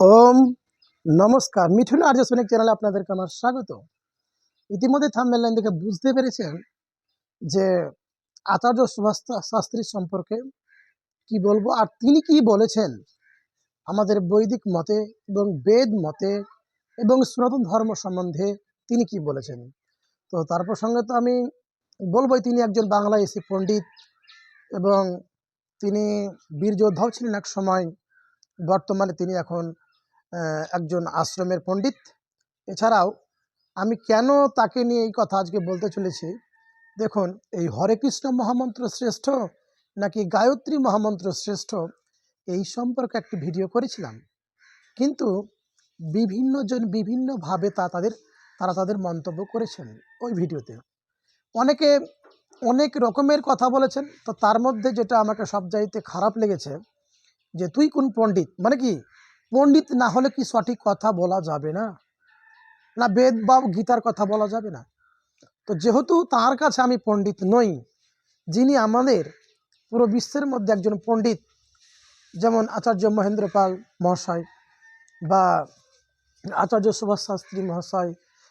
ওম নমস্কার। মিঠুন আর্য সৈনিক চ্যানেলে আপনাদেরকে আমার স্বাগত। ইতিমধ্যে থাম্বেল লাইন দেখে বুঝতে পেরেছেন যে আচার্য সুভাষ শাস্ত্রী সম্পর্কে কি বলব? আর তিনি কি বলেছেন? আমাদের বৈদিক মতে এবং বেদ মতে এবং সনাতন ধর্ম সম্বন্ধে তিনি কি বলেছেন? তো তার প্রসঙ্গে তো আমি বলবোই, তিনি একজন বাংলা এসি পণ্ডিত এবং তিনি বীর যোদ্ধাও ছিলেন এক সময়। বর্তমানে তিনি এখন একজন আশ্রমের পণ্ডিত। এছাড়াও আমি কেন তাকে নিয়ে এই কথা আজকে বলতে চলেছি? দেখুন, এই হরে কৃষ্ণ মহামন্ত্র শ্রেষ্ঠ নাকি গায়ত্রী মহামন্ত্র শ্রেষ্ঠ, এই সম্পর্কে একটি ভিডিও করেছিলাম। কিন্তু বিভিন্ন জন বিভিন্নভাবে তা তাদের, তারা তাদের মন্তব্য করেছেন ওই ভিডিওতে। অনেকে অনেক রকমের কথা বলেছেন, তো তার মধ্যে যেটা আমাকে সবচাইতে খারাপ লেগেছে যে তুই কোন পণ্ডিত? মানে কি? পণ্ডিত না হলে কি সঠিক কথা বলা যাবে না? না বেদ বা গীতার কথা বলা যাবে না? তো যেহেতু তার কাছে আমি পণ্ডিত নই, যিনি আমাদের পুরো বিশ্বের মধ্যে একজন পণ্ডিত, যেমন আচার্য মহেন্দ্র পাল মহাশয় বা আচার্য সুভাষ শাস্ত্রী মহাশয়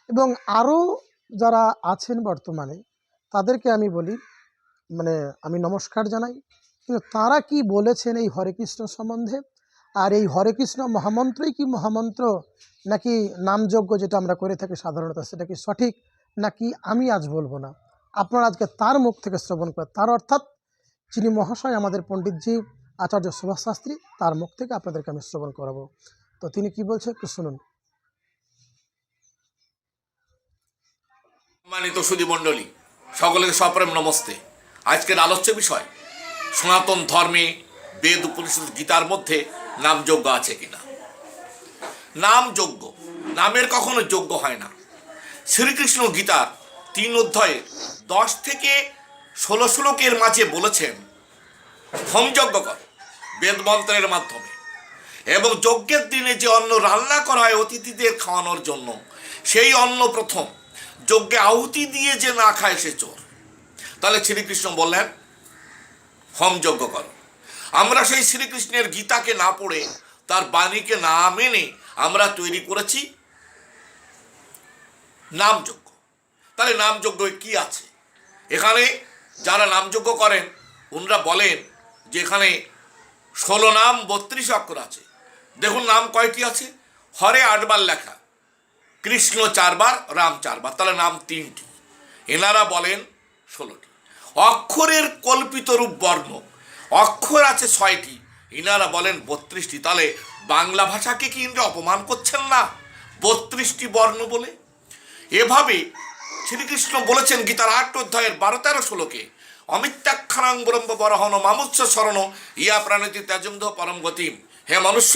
এবং আরও যারা আছেন বর্তমানে, তাদেরকে আমি বলি মানে আমি নমস্কার জানাই। কিন্তু তারা কি বলেছেন এই হরে কৃষ্ণ সম্বন্ধে? আর এই হরে কৃষ্ণ মহামন্ত্রই কি মহামন্ত্র? নাকি নামযজ্ঞ যেটা আমরা করে থাকি সাধারণত, সেটা কি সঠিক? নাকি আমি আজ বলব না? আপনারা আজকে তার মুখ থেকে শ্রবণ করে, তার অর্থাৎ যিনি মহাশয় আমাদের পণ্ডিতজি, আচার্য সুভাষ শাস্ত্রী, তার মুখ থেকে আপনাদেরকে আমি শ্রবণ করাবো। তো তিনি কি বলছে একটু শুনুন। সম্মানিত সুদী মণ্ডলী, সকলকে সপ্রেম নমস্তে। আজকের আলোচ্য বিষয়, সনাতন ধর্মে বেদ উপনিষদ গীতার মধ্যে নামযজ্ঞ আছে কিনা? নাম যজ্ঞ নামের কখনো যোগ্য হয় না। শ্রীকৃষ্ণ গীতার তিন অধ্যায়ে দশ থেকে ষোলো শ্লোকের মাঝে বলেছেন হোমযজ্ঞ কর বেদ মন্ত্রের মাধ্যমে এবং যজ্ঞের দিনে যে অন্ন রান্না করা হয় অতিথিদের খাওয়ানোর জন্য, সেই অন্ন প্রথম যজ্ঞে আহুতি দিয়ে যে না খায় সে চোর। তাহলে শ্রীকৃষ্ণ বললেন, হোম যজ্ঞ করো। আমরা সেই শ্রীকৃষ্ণের গীতাকে না পড়ে, তার বাণীকে না মেনে আমরা তৈরি করেছি নামযজ্ঞ। তাহলে নামযজ্ঞ কি আছে? এখানে যারা নামযজ্ঞ করেন, ওনারা বলেন যে এখানে ষোলো নাম বত্রিশ অক্ষর আছে। দেখুন নাম কয়টি আছে? হরে আটবার লেখা, কৃষ্ণ চারবার, রাম চারবার, তাহলে নাম তিনটি। এনারা বলেন ষোলোটি। অক্ষরের কল্পিত রূপ বর্ণ অক্ষর আছে ছয়টি। ইনারা বলেন বত্রিশটি। তাহলে বাংলা ভাষাকে কি ইনরা অপমান করছেন না? বত্রিশটি বর্ণ বলে? এভাবে শ্রীকৃষ্ণ বলেছেন গীতার আট অধ্যায়ের বারো, তেরো, ষোলোকে অমিত্যাক্ষানাং ব্রহ্ম বরহন মামুচ্ছ শরণ, ইয়া প্রাণীতি ত্যাজন্ধ পরম গতিম। হে মনুষ্য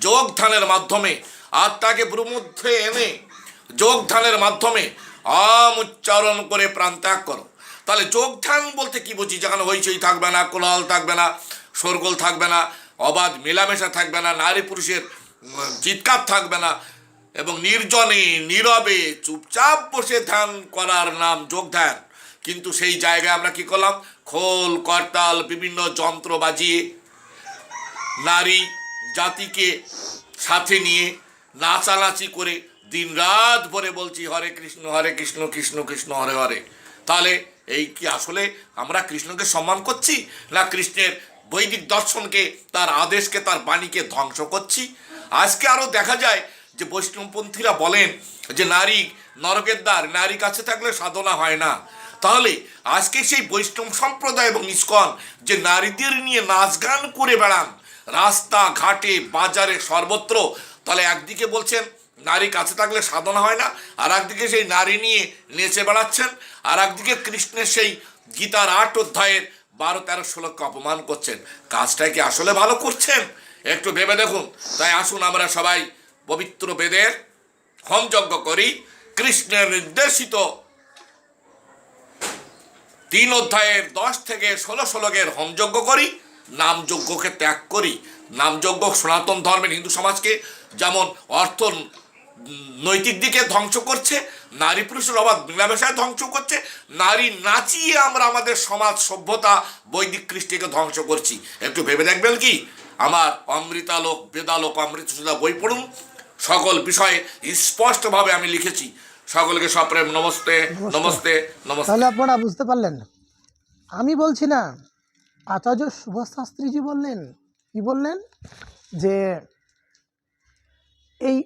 যোগ ধ্যানের মাধ্যমে, আত্মাকে ব্রহ্মধ্যে এনে যোগ মাধ্যমে, আম উচ্চারণ করে প্রাণ ত্যাগ করো। তাহলে যোগ ধ্যান বলতে কি বুঝি? যেখানে হইচই থাকবে না কোলাহল থাকবে না, শোরগোল থাকবে না, অবাধ মেলামেশা থাকবে না, নারী পুরুষের চিৎকার থাকবে না, এবং নির্জনে, নীরবে চুপচাপ বসে ধ্যান করার নাম যোগ ধ্যান। কিন্তু সেই জায়গায় আমরা কি করলাম? খোল, করতাল, বিভিন্ন যন্ত্র বাজিয়ে নারী জাতিকে সাথে নিয়ে নাচানাচি করে দিন রাত ভরে বলছি, হরে কৃষ্ণ হরে কৃষ্ণ কৃষ্ণ কৃষ্ণ, হরে হরে। তাহলে এই কি আসলে আমরা কৃষ্ণকে সম্মান করছি? না কৃষ্ণের বৈদিক দর্শনকে, তার আদেশকে, তার বাণীকে ধ্বংস করছি? আজকে আরও দেখা যায় যে বৈষ্ণবপন্থীরা বলেন যে নারী নরকের দ্বার, নারী কাছে থাকলে সাধনা হয় না। তাহলে আজকে সেই বৈষ্ণব সম্প্রদায় এবং ইস্কন যে নারীদের নিয়ে নাচ গান করে বেড়ান, রাস্তা, ঘাটে, বাজারে সর্বত্র, তাহলে একদিকে বলছেন, নারী কাছে থাকলে সাধনা হয় না আর একদিকে সেই নারী নিয়ে নেচে বেড়াচ্ছেন। আর একদিকে কৃষ্ণের সেই গীতার আট অধ্যায়ের বারো, তেরো ষোলোকে অপমান করছেন। কাজটা কি আসলে ভালো করছেন? একটু ভেবে দেখুন। তাই আসুন আমরা সবাই পবিত্র বেদের হোমযজ্ঞ করি। কৃষ্ণের নির্দেশিত তিন অধ্যায়ের দশ থেকে ষোলো ষোলকের হোমযজ্ঞ করি, নামযজ্ঞকে ত্যাগ করি। নামযজ্ঞ সনাতন ধর্মের হিন্দু সমাজকে যেমন অর্থ নৈতিক দিকে ধ্বংস করছে নারী পুরুষের অবাধ মিলামেশায় ধ্বংস করছে নারী নাচিয়ে আমরা আমাদের সমাজ সভ্যতা বৈদিক কৃষ্টিকে ধ্বংস করছি। একটু ভেবে দেখবেন কি? আমার অমৃতালোক বেদালোক অমৃত সুধা বই পড়ুন। সকল বিষয়ে স্পষ্টভাবে আমি লিখেছি। সকলকে সপ্রেম নমস্তে নমস্তে নমস্তে। তাহলে আপনারা বুঝতে পারলেন। আমি বলছি না আচার্য সুভাষ শাস্ত্রীজি বললেন কি বললেন? যে এই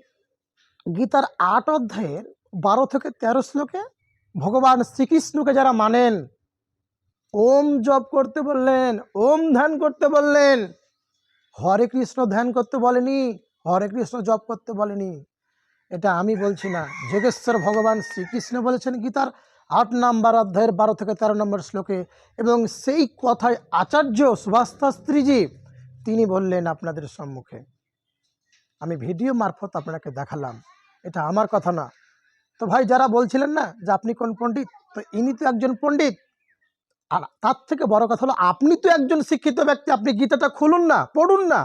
গীতার আট অধ্যায়ের বারো থেকে তেরো শ্লোকে ভগবান শ্রীকৃষ্ণকে যারা মানেন, ওম জপ করতে বললেন, ওম ধ্যান করতে বললেন, হরে কৃষ্ণ ধ্যান করতে বলেনি, হরে কৃষ্ণ জপ করতে বলেনি। এটা আমি বলছি না। যোগেশ্বর ভগবান শ্রীকৃষ্ণ বলেছেন গীতার আট নম্বর অধ্যায়ের বারো থেকে তেরো নম্বর শ্লোকে এবং সেই কথায় আচার্য সুভাষ শাস্ত্রীজি তিনি বললেন আপনাদের সম্মুখে। আমি ভিডিও মারফত আপনাকে দেখালাম। এটা আমার কথা না। তো ভাই, যারা বলছিলেন না যে আপনি কোন পণ্ডিত, তো ইনি তো একজন পণ্ডিত। আর তার থেকে বড় কথা হলো, আপনি তো একজন শিক্ষিত ব্যক্তি, আপনি গীতাটা খুলুন না, পড়ুন না।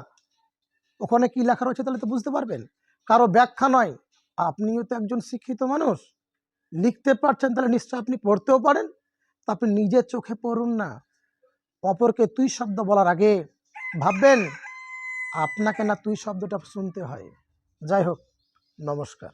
ওখানে কি লেখা রয়েছে তাহলে তো বুঝতে পারবেন। কারও ব্যাখ্যা নয়, আপনিও তো একজন শিক্ষিত মানুষ। লিখতে পারছেন তাহলে নিশ্চয় আপনি পড়তেও পারেন, তা আপনি নিজের চোখে পড়ুন না। অপরকে তুই শব্দ বলার আগে ভাববেন, আপনাকে না তুই শব্দটা শুনতে হয়। যাই হোক। নমস্কার।